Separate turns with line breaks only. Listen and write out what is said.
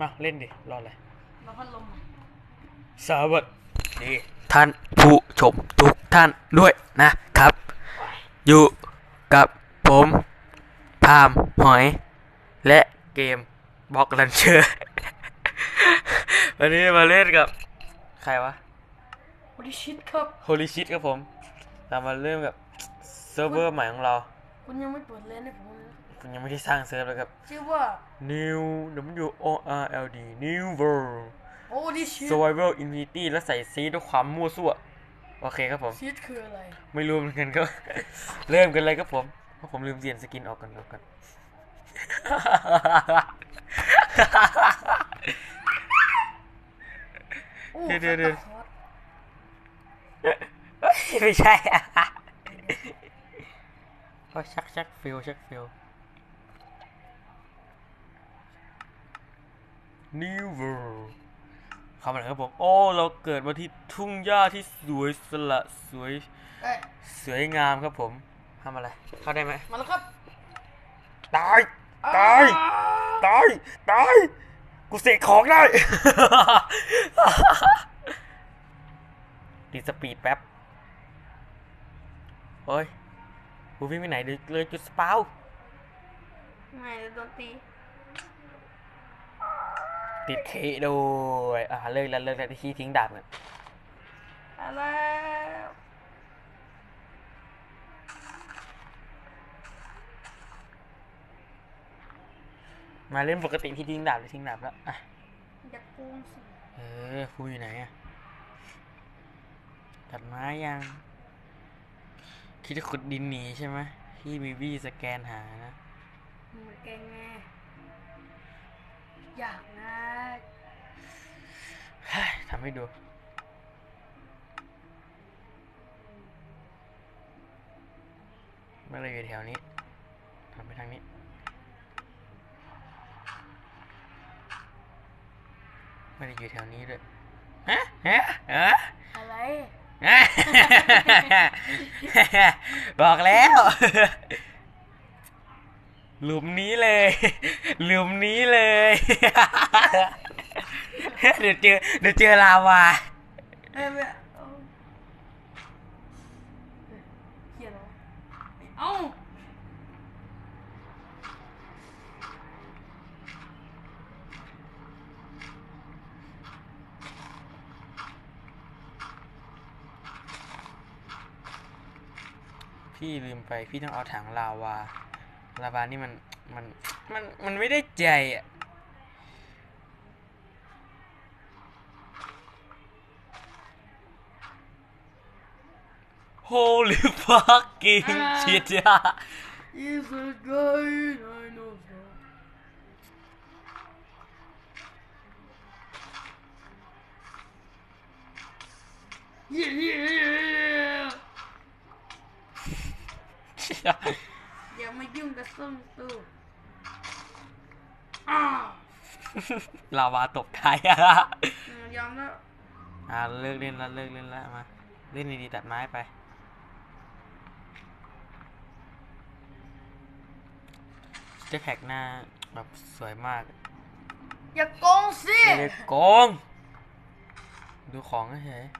มาเล่นดิ รออะไร
มาพัดลมอะ
สวัสดีท่านผู้ชมทุกท่านด้วยนะครับ อยู่กับผมพามหอย และเกมบล็อกลันเชอร์ วันนี้มาเล่นกับ ใครวะ
โอดิชิตครับ
โฮลิชิตครับผม เรามาเริ่มกับเซิร์ฟเวอร์ใหม่ของเรา
คุณยังไม่เปิดเลนให้ผมเลยนะ
ผมยังไม่ได้สร้างเซิร์ฟเลยครับ
ชื่อว่า
New W O R L D New World
โอดิชิต
Survival Infinity แล้วใส่ซีด้วยความมั่วซั่ว โอเคครับผม
ชิตคืออะไร
ไม่รู้เหมือนกันก็ เริ่มกันเลยครับผมเพราะผมลืมเปลี่ยนสกินออกกันออกกัน
โอ้
เดี๋ยวเดี๋ยว
ซัตตาคอร์ส
ไม่ใช่อะก็ชักชักฟิลชักฟิล New World เข้ามาเลยครับผม โอ้ เราเกิดมาที่ทุ่งหญ้าที่สวยสละสวย
เอ้ย
สวยงามครับผมทำอะไร เข้าได้ไหม
มาแล้วครับ
ตาย ตาย ตาย ตาย กูเสกของได้ ดีสปีดแป๊บเฮ้ยกูวิ่งไปไหนเลยเลยจุดสปาว
ไม่โดนตี
ติดเคด้วยอ่าเลิกแล้วเลิกแล้วที่ทิ้งดาบเนี่ย
อะไร
มาเล่นปกติที่ทิ้งดาบเลยทิ้งดาบแล้วอะ
อย่าโกงสิ
เออคุยไหนอะตัดไม้ยังคิดจะขุดดินหนีใช่ไหมที่บีบี้สแกนหานะ
มันแกงไง อยากนะ
เฮ้ยทำให้ดูเมื่อไรอยู่แถวนี้ทำไปทางนี้ ไม่ได้อยู่แถวนี้ด้วยฮะฮะฮะ
อะไร
ฮะบอกแล้ว หลุมนี้เลย หลุมนี้เลย เดี๋ยวเจอ เดี๋ยวเจอลาวา
เอ้ยไม่เอาเฮียอะไรวะเอ้า
พี่ลืมไป พี่ต้องเอาถังลาวา ลาวานี่มันมันมันมันไม่ได้ใจอะ Holy fucking shit อะ
Is a guy I know so. Yeah, yeah, yeah, yeah. อย่ามา ยุ่งกับส้มตูอ้าว
ลาวาตกท้ายอะ
อืมยอมแล้ว
อ่าเลิกเล่นแล้วเลิกเล่นแล้วมาเล่นดีๆตัดไม้ไป จะแพ็กหน้าแบบสวยมาก
อย่าโกงสิ
ไม่ได้โกง ดูของเฉย